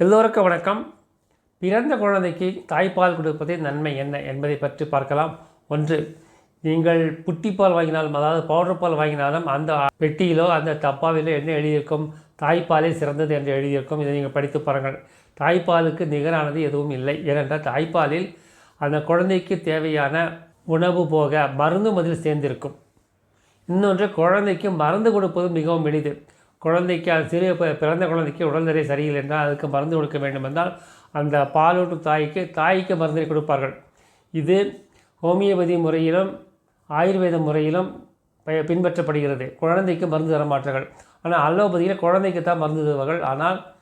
எல்லோருக்கும் வணக்கம். பிறந்த குழந்தைக்கு தாய்ப்பால் கொடுப்பதின் நன்மை என்ன என்பதை பற்றி பார்க்கலாம். ஒன்று நீங்கள் புட்டிப்பால் வாங்கினாலும் அதாவது பவுடர் பால் வாங்கினாலும் அந்த பெட்டியிலோ அந்த டப்பாவிலோ என்ன எழுதியிருக்கும்? தாய்ப்பாலே சிறந்தது என்று எழுதியிருக்கும். இதை நீங்கள் படித்து பாருங்கள். தாய்ப்பாலுக்கு நிகரானது எதுவும் இல்லை. ஏனென்றால் தாய்ப்பாலில் அந்த குழந்தைக்கு தேவையான உணவு போக மருந்தும் அதில் சேர்ந்திருக்கும். இன்னொன்று குழந்தைக்கு மருந்து கொடுப்பது மிகவும் எளிது. குழந்தைக்கு அது சிறிய பிறந்த குழந்தைக்கு உடல்நிலை சரியில்லை என்றால் அதுக்கு மருந்து கொடுக்க வேண்டும் என்றால் அந்த பாலூட்டும் தாய்க்கு தாய்க்கு மருந்தை கொடுப்பார்கள். இது ஹோமியோபதி முறையிலும் ஆயுர்வேத முறையிலும் ப- பின்பற்றப்படுகிறது. குழந்தைக்கு மருந்து தர மாட்டார்கள். ஆனால் அலோபதியில் குழந்தைக்கு தான் மருந்து தருவார்கள். ஆனால்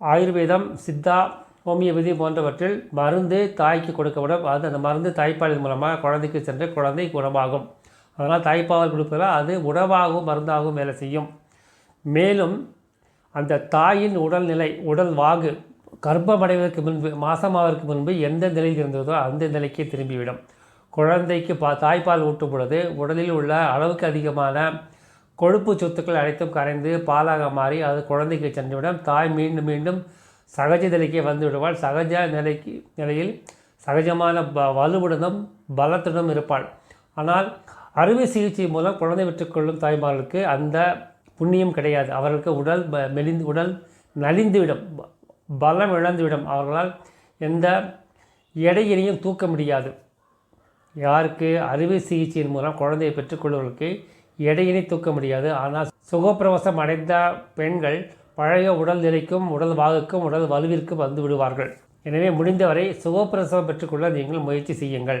ஆயுர்வேதம் சித்தா ஹோமியோபதி போன்றவற்றில் மருந்து தாய்க்கு கொடுக்கப்படும். அது அந்த மருந்து தாய்ப்பாலின் மூலமாக குழந்தைக்கு சென்று குழந்தை குணமாகும். அதனால் தாய்ப்பால் கொடுப்பதால் அது உணவாகவும் மருந்தாகவும் வேலை செய்யும். மேலும் அந்த தாயின் உடல்நிலை உடல் வாகு கர்ப்பமடைவதற்கு முன்பு மாசமாவதற்கு முன்பு எந்த நிலையில் இருந்ததோ அந்த நிலைக்கே திரும்பிவிடும். குழந்தைக்கு பா தாய்ப்பால் ஊட்டும் பொழுது உடலில் உள்ள அளவுக்கு அதிகமான கொழுப்பு சொத்துக்கள் அனைத்தும் கரைந்து பாலாக மாறி அது குழந்தைக்கு சென்றுவிடும். தாய் மீண்டும் மீண்டும் சகஜ நிலைக்கே வந்து விடுவாள். சகஜ நிலைக்கு நிலையில் சகஜமான ப வலுவுடனும் பலத்துடனும் இருப்பாள். ஆனால் அறுவை சிகிச்சை மூலம் குழந்தை பெற்றுக்கொள்ளும் தாய்மார்களுக்கு அந்த புண்ணியம் கிடையாது. அவர்களுக்கு உடல் மெலிந்து உடல் நலிந்துவிடும். பலம் இழந்துவிடும். அவர்களால் எந்த எடையினையும் தூக்க முடியாது. யாருக்கு அறுவை சிகிச்சையின் மூலம் குழந்தையை பெற்றுக்கொள்வதற்கு எடையினை தூக்க முடியாது. ஆனால் சுகப்பிரவசம் அடைந்த பெண்கள் பழைய உடல் நிலைக்கும் உடல் வாகுக்கும் உடல் வலுவிற்கும் வந்து விடுவார்கள். எனவே முடிந்தவரை சுகப்பிரசவம் பெற்றுக்கொள்ள நீங்கள் முயற்சி செய்யுங்கள்.